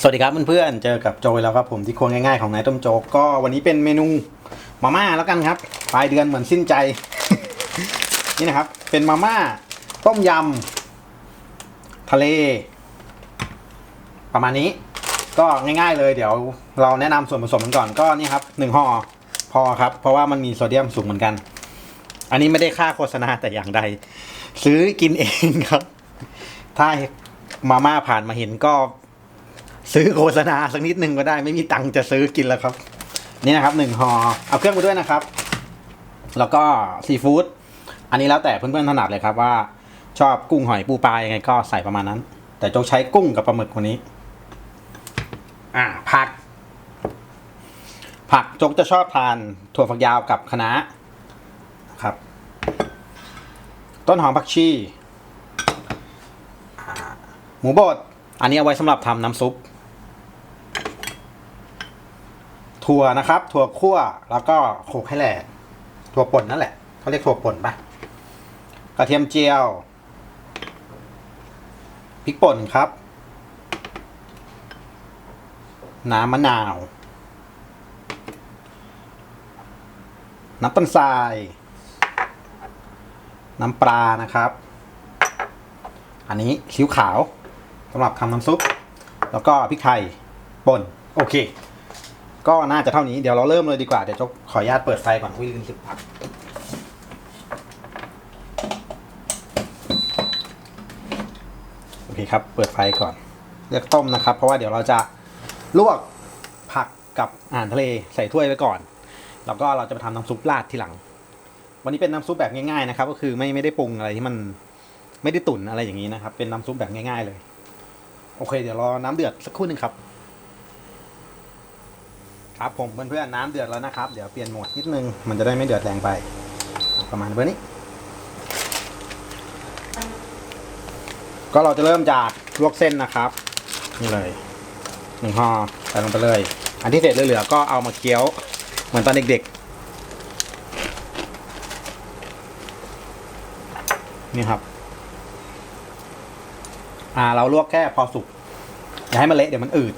สวัสดีครับเพื่อนๆ เจอกับโจยแล้วครับผมที่ครัวง่ายๆของนายต้มโจกก็วันนี้เป็นเมนูมาม่าแล้วกันครับปลายเดือนเหมือนสิ้นใจ นี่นะครับ เป็นมาม่าต้มยำทะเล ประมาณนี้ ก็ง่ายๆเลยเดี๋ยวเราแนะนำส่วนผสมกันก่อนก็นี่ครับหนึ่งห่อพอครับ เพราะว่ามันมีโซเดียมสูงเหมือนกัน อันนี้ไม่ได้ค่าโฆษณาแต่อย่างใด ซื้อกินเองครับ ถ้ามาม่าผ่านมาเห็นก็ ซื้อโฆษณาสักนิดนึงก็ได้ ไม่มีตังค์จะซื้อกินแล้วครับ นี่นะครับหนึ่งห่อเอาเครื่องมาด้วยนะครับ แล้วก็ซีฟู้ดอันนี้แล้วแต่เพื่อนๆถนัดเลยครับว่า ชอบกุ้งหอยปูปลายังไงก็ใส่ประมาณนั้น แต่โจกใช้กุ้งกับปลาหมึกวันนี้ อ่าผัก ผักโจกจะชอบทานถั่วฝักยาวกับคะน้าครับ ต้นหอมผักชีหมูบดอันนี้เอาไว้สำหรับทำน้ำซุป ถั่วนะครับ ถั่วคั่วแล้วก็โขกให้แหลกถั่วป่นนั่นแหละเขาเรียกถั่วป่นปะกระเทียมเจียวพริกป่นครับ น้ำมะนาว น้ำตาลทราย น้ำปลานะครับ อันนี้ซีอิ๊วขาวสำหรับทำน้ำซุป แล้วก็พริกไทยป่น โอเค ก็น่าจะเท่านี้เดี๋ยวเราเริ่มเลยดีกว่า เดี๋ยวจะขออนุญาตเปิดไฟก่อนอุ้ยลืมสิบผักโอเคครับ เปิดไฟก่อน เลือกต้มนะครับ เพราะว่าเดี๋ยวเราจะลวกผักกับอาหารทะเลใส่ถ้วยไว้ก่อน แล้วก็เราจะไปทำน้ำซุปราดทีหลัง วันนี้เป็นน้ำซุปแบบง่ายๆนะครับ ก็คือไม่ไม่ได้ปรุงอะไรที่มันไม่ได้ตุ๋นอะไรอย่างนี้นะครับ เป็นน้ำซุปแบบง่าย ๆ เลย โอเค เดี๋ยวรอน้ำเดือดสักครู่หนึ่งครับ ครับผมเพื่อนๆน้ำเดือดแล้วนะครับ เดี๋ยวเปลี่ยนโหมดนิดนึง มันจะได้ไม่เดือดแรงไป ประมาณเบอร์นี้ ก็เราจะเริ่มจากลวกเส้นนะครับ นี่เลยหนึ่งห่อใส่ลงไปเลย อันที่เสร็จเหลือๆก็เอามาเคี้ยว เหมือนตอนเด็กๆ นี่ครับ อ่าเราลวกแค่พอสุกอย่าให้มันเละเดี๋ยวมันอืด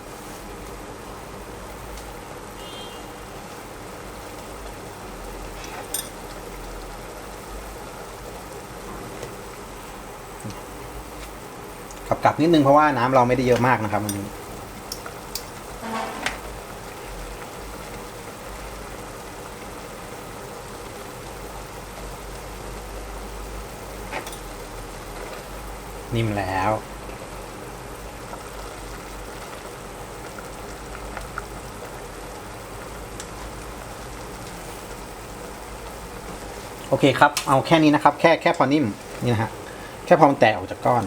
กลับนิดนึงเพราะว่าน้ำเราไม่ได้เยอะมากนะครับวันนี้นิ่มแล้วโอเคครับ เอาแค่นี้นะครับ แค่แค่พอนิ่มนี่นะฮะ แค่พอมันแตกออกจากก้อน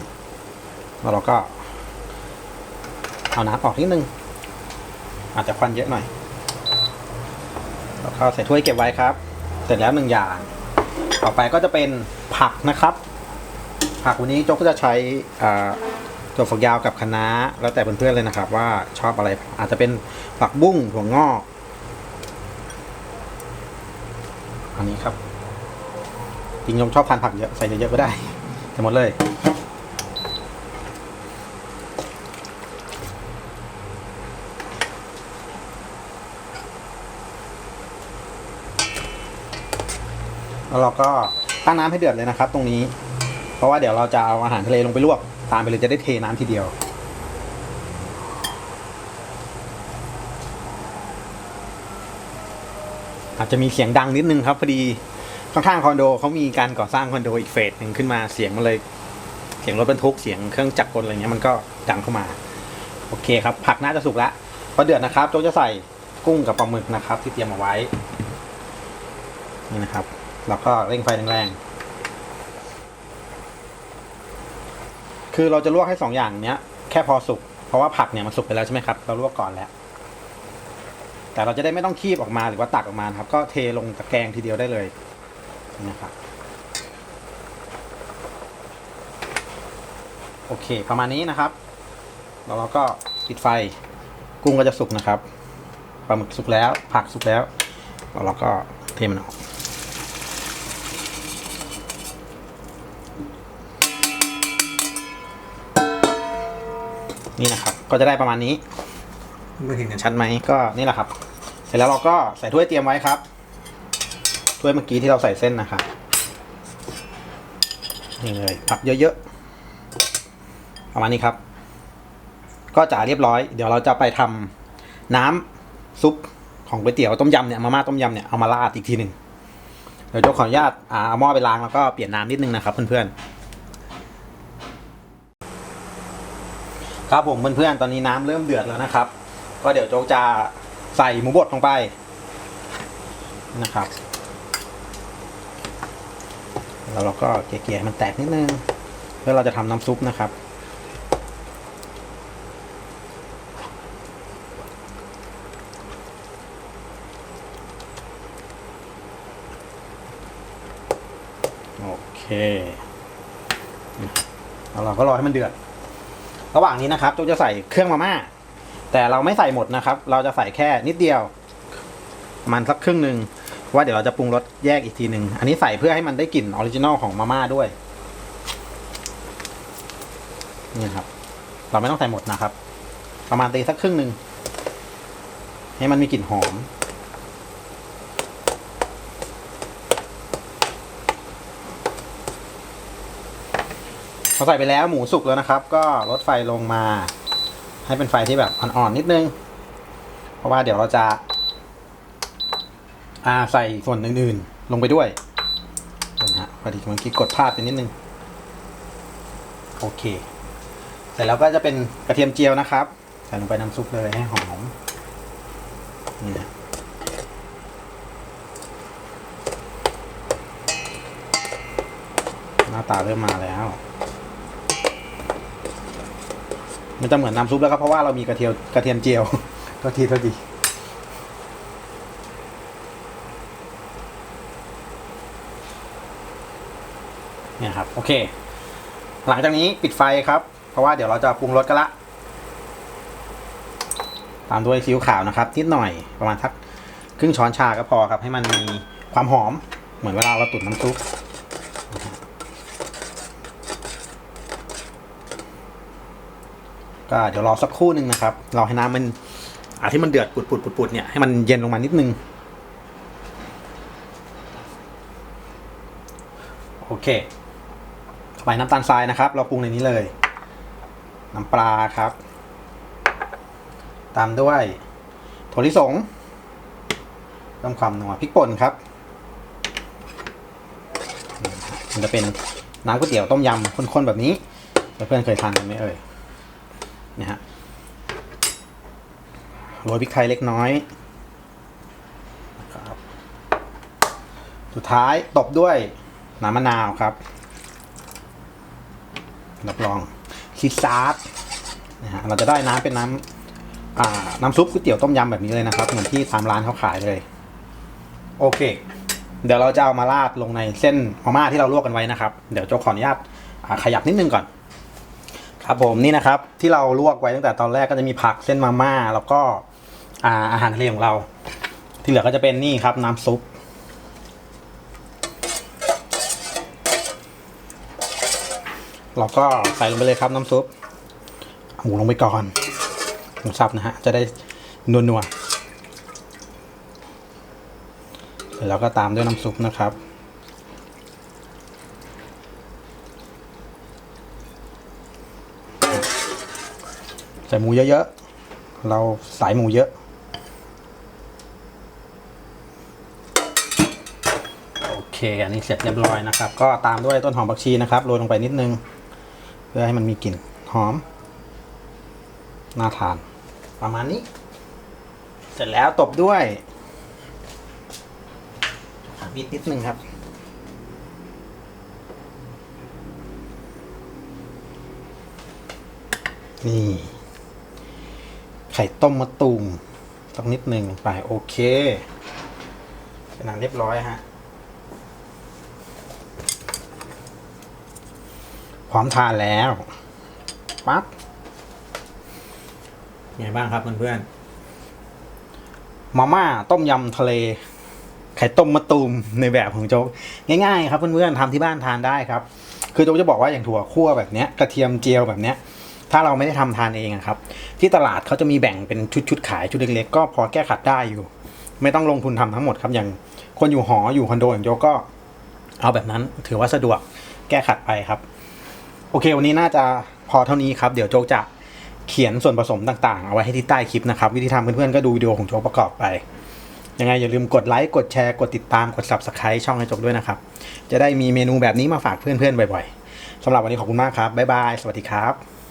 แล้วเราก็ เอาน้ำออกนิดนึง อาจจะควันเยอะหน่อย แล้วก็ใส่ถ้วยเก็บไว้ครับ เสร็จแล้วหนึ่งอย่าง ต่อไปก็จะเป็นผักนะครับ ผักวันนี้โจ๊กก็จะใช้อ่าถั่วฝักยาวกับคะน้าแล้วแต่เพื่อนๆเลยนะครับ ว่าชอบอะไรอาจจะเป็นผักบุ้งถั่วงอกอันนี้ครับจริงๆโยมชอบทานผักเยอะใส่เยอะๆก็ได้ใส่หมดเลย แล้วเราก็ตั้งน้ำให้เดือดเลยนะครับ ตรงนี้ เพราะว่าเดี๋ยวเราจะเอาอาหารทะเลลงไปลวก ตามไปเลยจะได้เทน้ำทีเดียว อาจจะมีเสียงดังนิดนึงครับพอดีข้างๆคอนโดเขามีการก่อสร้างคอนโดอีกเฟสหนึ่งขึ้นมาเสียงมันเลย เสียงรถบรรทุกเสียงเครื่องจักรกลอะไรเงี้ยมันก็ดังเข้ามา โอเคครับ ผักน่าจะสุกล้วพอเดือดนะครับโจ๊กจะใส่กุ้งกับปลาหมึกนะครับ ที่เตรียมเอาไว้นี่นะครับ แล้วก็เร่งไฟแรงๆ คือเราจะลวกให้สองอย่างเนี้ย แค่พอสุก เพราะว่าผักเนี่ยมันสุกไปแล้วใช่ไหมครับ เราลวกก่อนแล้ว แต่เราจะได้ไม่ต้องคีบออกมาหรือว่าตักออกมาครับ ก็เทลงตะแกรงทีเดียวได้เลยนี่นะครับ โอเค ประมาณนี้นะครับ แล้วเราก็ปิดไฟ กุ้งก็จะสุกนะครับ ปลาหมึกสุกแล้ว ผักสุกแล้ว แล้วเราก็เทมันออก นี่นะครับ ก็จะได้ประมาณนี้ไม่เห็นกันชัดไหมก็นี่แหละครับ เสร็จแล้วเราก็ใส่ถ้วยเตรียมไว้ครับ ถ้วยเมื่อกี้ที่เราใส่เส้นนะครับนี่เลยผักเยอะๆประมาณนี้ครับ ก็จะเรียบร้อย เดี๋ยวเราจะไปทำน้ำซุปของก๋วยเตี๋ยวต้มยำเนี่ยมาม่าต้มยำเนี่ยเอามาราดอีกทีหนึ่งเดี๋ยวเจ้าขออนุญาตอ่าเอาหม้อไปล้างแล้วก็เปลี่ยนน้ำนิดนึงนะครับเพื่อนๆ ครับผมเพื่อนๆตอนนี้น้ำเริ่มเดือดแล้วนะครับ ก็เดี๋ยวโจ๊กจะใส่หมูบดลงไปนะครับ แล้วเราก็เกลี่ยๆมันแตกนิดนึงเพื่อเราจะทำน้ำซุปนะครับโอเคแล้วเราก็รอให้มันเดือด ระหว่างนี้นะครับโจ๊จะใส่เครื่องมาม่า แต่เราไม่ใส่หมดนะครับ เราจะใส่แค่นิดเดียวประมันสักครึ่งหนึ่งว่าเดี๋ยวเราจะปรุงรสแยกอีกทีหนึ่งอันนี้ใส่เพื่อให้มันได้กลิ่นออริจินอลของมาม่าด้วยนี่ครับ เราไม่ต้องใส่หมดนะครับ ประมาณตีสักครึ่งหนึ่งให้มันมีกลิ่นหอม พอใส่ไปแล้วหมูสุกแล้วนะครับ ก็ลดไฟลงมา ให้เป็นไฟที่แบบอ่อนๆนิดนึง เพราะว่าเดี๋ยวเราจะอ่าใส่ส่วนอื่นๆ ลงไปด้วยนะฮะพอดีเมื่อกี้กดพลาดไปนิดนึง โอเค เสร็จแล้วก็จะเป็นกระเทียมเจียวนะครับ ใส่ลงไปน้ำซุปเลยให้หอมนี่นะหน้าตาเริ่มมาแล้ว มันจะเหมือนน้ำซุปแล้วครับเพราะว่าเรามีกระเทียมกระเทียมเจียวโทษทีโทษทีเนี่ยครับโอเค หลังจากนี้ปิดไฟครับ เพราะว่าเดี๋ยวเราจะปรุงรสกันละ ตามด้วยซีอิ๊วขาวนะครับ นิดหน่อยประมาณสักครึ่งช้อนชาก็พอครับ ให้มันมีความหอมเหมือนเวลาเราตุ๋นน้ำซุป ก็เดี๋ยวรอสักครู่หนึ่งนะครับรอให้น้ำมันอาที่มันเดือดปุดปุดปุดปุดเนี่ยให้มันเย็นลงมานิดนึงโอเคต่อไปน้ำตาลทรายนะครับ เราปรุงในนี้เลย น้ำปลาครับ ตามด้วยถั่วลิสงเพิ่มความนัวพริกป่นครับมันจะเป็นน้ำก๋วยเตี๋ยวต้มยำข้นๆแบบนี้เพื่อนๆเคยทานกันไหมเอ่ย นะฮะโรยพริกไทยเล็กน้อยนะครับสุดท้ายตบด้วยน้ำมะนาวครับรับรองซีซาร์นะฮะเราจะได้น้ำเป็นน้ำน้ำซุปก๋วยเตี๋ยวต้มยำแบบนี้เลยนะครับ เหมือนที่ตามร้านเขาขายเลย โอเค เดี๋ยวเราจะเอามาราดลงในเส้นมาม่าที่เราลวกกันไว้นะครับ เดี๋ยวโจะขออนุญาตขยับนิดนึงก่อน ครับผมนี่นะครับที่เราลวกไว้ตั้งแต่ตอนแรกก็จะมีผักเส้นมาม่า แล้วก็อาอาหารทะเลของเรา ที่เหลือก็จะเป็นนี่ครับน้ำซุปเราก็ใส่ลงไปเลยครับน้ำซุปหมูลงไปก่อนหมูสับนะฮะจะได้นัวๆเสร็จแล้วก็ตามด้วยน้ำซุปนะครับ ส่หมูเยอะๆ เราสายหมูเยอะ โอเค อันนี้เสร็จเรียบร้อยนะครับ ก็ตามด้วยต้นหอมผักชีนะครับ โรยลงไปนิดนึง เพื่อให้มันมีกลิ่นหอม น่าทาน ประมาณนี้ เสร็จแล้วตบด้วยมีดนิดนึงครับนี่ ไข่ต้มมะตูมสักนิดหนึ่งไปโอเคเป็นอันเรียบร้อยฮะพร้อมทานแล้วปั๊บไงบ้างครับเพื่อนๆมาม่าต้มยำทะเล ไข่ต้มมะตูมในแบบของโจ๊กง่ายๆ ครับเพื่อนๆทำที่บ้านทานได้ครับ คือโจ๊กจะบอกว่าอย่างถั่วคั่วแบบเนี้ยกระเทียมเจียวแบบเนี้ย ถ้าเราไม่ได้ทำทานเองอะครับ ที่ตลาดเขาจะมีแบ่งเป็นชุดๆขายชุดเล็กๆก็พอแก้ขัดได้อยู่ ไม่ต้องลงทุนทำทั้งหมดครับอย่างคนอยู่หออยู่คอนโดอย่างโยก็เอาแบบนั้นถือว่าสะดวกแก้ขัดไปครับ โอเค วันนี้น่าจะพอเท่านี้ครับ เดี๋ยวโจจะเขียนส่วนผสมต่างๆ เอาไว้ให้ที่ใต้คลิปนะครับ วิธีทำเพื่อนๆก็ดูวิดีโอของโจประกอบไป ยังไงอย่าลืมกดไลค์กดแชร์กดติดตามกด subscribe ช่องให้โจ๊กด้วยนะครับ จะได้มีเมนูแบบนี้มาฝากเพื่อนๆบ่อยๆสำหรับวันนี้ขอบคุณมากครับบ๊ายบายสวัสดีครับ